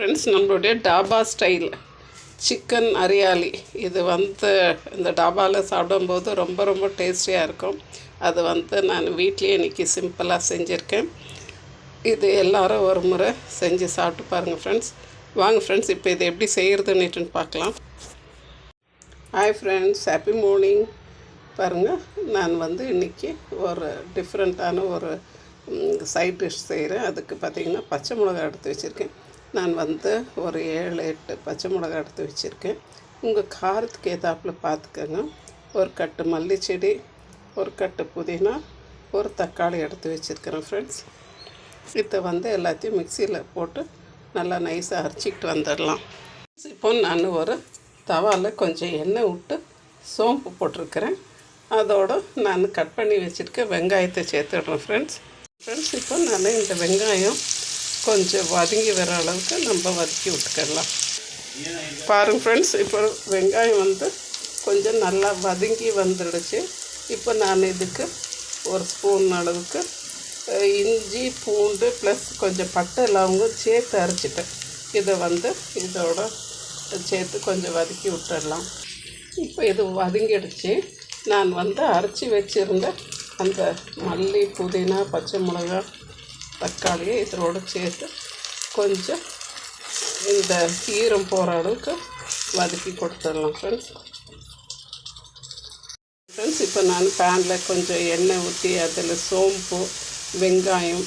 Friends நம்மளுடைய டாபா style chicken hariyali. இது வந்து இந்த டாபாவில் சாப்பிடும்போது ரொம்ப ரொம்ப டேஸ்டியாக இருக்கும். அது வந்து நான் வீட்லேயே இன்றைக்கி சிம்பிளாக செஞ்சுருக்கேன். இது எல்லாரும் ஒரு முறை செஞ்சு சாப்பிட்டு பாருங்கள் ஃப்ரெண்ட்ஸ் வாங்க ஃப்ரெண்ட்ஸ் இப்போ இது எப்படி செய்கிறதுன்னு பார்க்கலாம். ஹாய் ஃப்ரெண்ட்ஸ் ஹாப்பி மார்னிங் பாருங்கள் நான் வந்து இன்றைக்கி ஒரு டிஃப்ரெண்ட்டான ஒரு சைட் டிஷ் செய்கிறேன் அதுக்கு பார்த்திங்கன்னா பச்சை மிளகா எடுத்து வச்சுருக்கேன். நான் வந்து ஒரு ஏழு எட்டு பச்சை மிளகா எடுத்து வச்சுருக்கேன். உங்கள் காரத்துக்கு ஏதாப்பில் பார்த்துக்கோங்க ஒரு கட்டு மல்லி செடி ஒரு கட்டு புதினா ஒரு தக்காளி எடுத்து வச்சுருக்கிறேன் ஃப்ரெண்ட்ஸ் இதை வந்து எல்லாத்தையும் மிக்சியில் போட்டு நல்லா நைஸாக அரைச்சிக்கிட்டு வந்துடலாம். இப்போ நான் ஒரு தவாவில் கொஞ்சம் எண்ணெய் விட்டு சோம்பு போட்டிருக்கிறேன். அதோடு நான் கட் பண்ணி வச்சுருக்க வெங்காயத்தை சேர்த்துடுறேன் ஃப்ரெண்ட்ஸ் ஃப்ரெண்ட்ஸ் இப்போ நான் இந்த வெங்காயம் கொஞ்சம் வதங்கி வர அளவுக்கு நம்ம வதக்கி விட்டுக்கலாம். பாருங்கள் ஃப்ரெண்ட்ஸ் இப்போ வெங்காயம் வந்து கொஞ்சம் நல்லா வதங்கி வந்துடுச்சு. இப்போ நான் இதுக்கு ஒரு ஸ்பூன் அளவுக்கு இஞ்சி பூண்டு ப்ளஸ் கொஞ்சம் பட்டை லவங்கம் சேர்த்து அரைச்சிட்டேன். இதை வந்து இதோட சேர்த்து கொஞ்சம் வதக்கி விட்டுடலாம். இப்போ இது வதங்கிடுச்சு. நான் வந்து அரைச்சி வச்சுருந்த அந்த மல்லி புதினா பச்சை மிளகாய் தக்காளியை இதனோடு சேர்த்து கொஞ்சம் இந்த ஈரம் போகிற அளவுக்கு வதக்கி கொடுத்துடலாம் ஃப்ரெண்ட்ஸ் ஃப்ரெண்ட்ஸ் இப்போ நான் பேனில் கொஞ்சம் எண்ணெய் ஊற்றி அதில் சோம்பு வெங்காயம்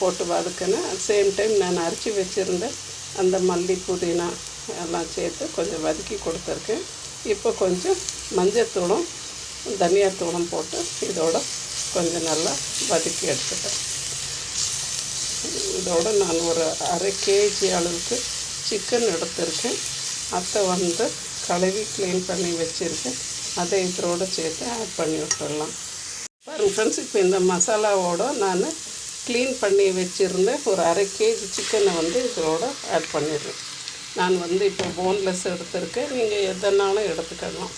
போட்டு வதக்கினேன். சேம் டைம் நான் அரைச்சி வச்சுருந்த அந்த மல்லி புதினா எல்லாம் சேர்த்து கொஞ்சம் வதக்கி கொடுத்துருக்கேன். இப்போ கொஞ்சம் மஞ்சத்தூளும் தனியாத்தூளும் போட்டு இதோட கொஞ்சம் நல்லா வதக்கி எடுத்துட்டேன். இதோட நான் ஒரு அரை கேஜி அளவுக்கு சிக்கன் எடுத்திருக்கேன். அதை வந்து கழுவி க்ளீன் பண்ணி வச்சுருக்கேன் அதை இதோடு சேர்த்து ஆட் பண்ணி விட்டுடலாம் பாருங்க ஃப்ரெண்ட்ஸ் இப்போ இந்த மசாலாவோடு நான் க்ளீன் பண்ணி வச்சுருந்த ஒரு அரை கேஜி சிக்கனை வந்து இதோடு ஆட் பண்ணிடுறேன். நான் வந்து இப்போ போன்லெஸ் எடுத்திருக்கேன். நீங்கள் எதனாலும் எடுத்துக்கலாம்.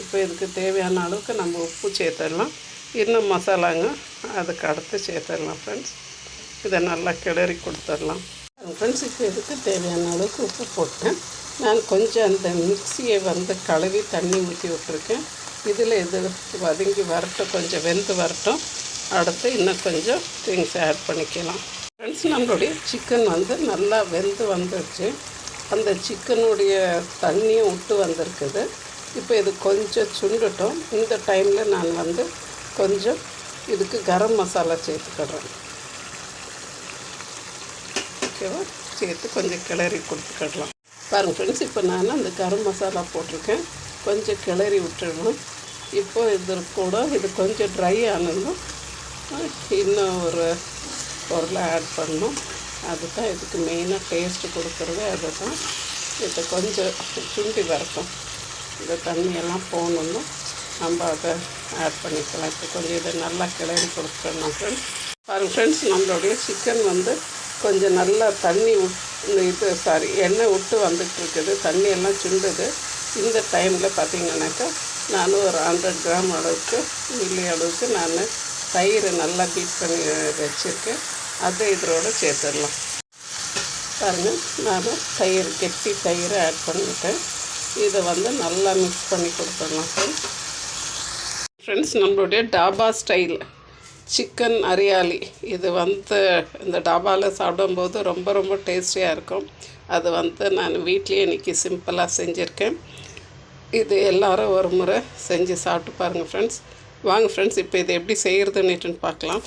இப்போ இதுக்கு தேவையான அளவுக்கு நம்ம உப்பு சேர்த்துடலாம். இன்னும் மசாலாங்க. அதுக்கு அடுத்து சேர்த்துடலாம் ஃப்ரெண்ட்ஸ் இதை நல்லா கிளறி கொடுத்துடலாம். ஃப்ரெண்ட்ஸ் இப்போ இதுக்கு தேவையான அளவுக்கு உப்பு போட்டேன். நான் கொஞ்சம் அந்த மிக்சியை வந்து கழுவி தண்ணி ஊற்றி விட்டுருக்கேன். இதில் இது வதங்கி வரட்டும். கொஞ்சம் வெந்து வரட்டும். அடுத்து இன்னும் கொஞ்சம் திங்ஸ் ஆட் பண்ணிக்கலாம். ஃப்ரெண்ட்ஸ் நம்மளுடைய சிக்கன் வந்து நல்லா வெந்து வந்துடுச்சு அந்த சிக்கனுடைய தண்ணியும் விட்டு வந்திருக்குது. இப்போ இது கொஞ்சம் சுண்டுட்டோம். இந்த டைமில் நான் வந்து கொஞ்சம் இதுக்கு கரம் மசாலா சேர்த்துக்கிடுறேன். ஓகேவா? சேர்த்து கொஞ்சம் கிளறி கொடுத்துக்கிடலாம். பாருங்கள் ஃப்ரெண்ட்ஸ் இப்போ நான் அந்த கரம் மசாலா போட்டிருக்கேன். கொஞ்சம் கிளறி விட்டுடணும். இப்போ இது கூட இது கொஞ்சம் ட்ரை ஆனதும் இன்னும் ஒரு பொருளை ஆட் பண்ணணும். அதுதான் இதுக்கு மெயினாக டேஸ்ட்டு கொடுக்குறது. அதுதான் இதை கொஞ்சம் சுண்டி வரட்டும். இந்த தண்ணியெல்லாம் போகணுன்னு நம்ம அதை ஆட் பண்ணிக்கலாம் இப்போ கொஞ்சம் இதை நல்லா கிளறி கொடுத்துட்டோம்னா ஃப்ரெண்ட்ஸ் பாருங்கள் ஃப்ரெண்ட்ஸ் நம்மளுடைய சிக்கன் வந்து கொஞ்சம் நல்லா தண்ணி விட் இது சாரி எண்ணெய் விட்டு வந்துட்டு இருக்குது. தண்ணி எல்லாம் சுண்டுது. இந்த டைமில் பார்த்திங்கனாக்கா நான் ஒரு ஹண்ட்ரட் கிராம் அளவுக்கு மில்லி அளவுக்கு நான் தயிர் நல்லா பீட் பண்ணி வச்சுருக்கேன். அதை இதோட சேர்த்துடலாம். பாருங்கள் நான் தயிர் கெட்டி தயிரை ஆட் பண்ணிவிட்டேன் இதை வந்து நல்லா மிக்ஸ் பண்ணி கொடுத்துடலாம் ஃப்ரெண்ட்ஸ் ஃப்ரெண்ட்ஸ் நம்மளுடைய டாபா ஸ்டைல் சிக்கன் அரியாலி. இது வந்து இந்த டாபாவில் சாப்பிடும்போது ரொம்ப ரொம்ப டேஸ்டியாக இருக்கும். அது வந்து நான் வீட்லேயே இன்றைக்கி சிம்பிளாக செஞ்சுருக்கேன். இது எல்லோரும் ஒரு முறை செஞ்சு சாப்பிட்டு பாருங்கள் ஃப்ரெண்ட்ஸ் வாங்க ஃப்ரெண்ட்ஸ் இப்போ இது எப்படி செய்கிறதுன்னுட்டு பார்க்கலாம்.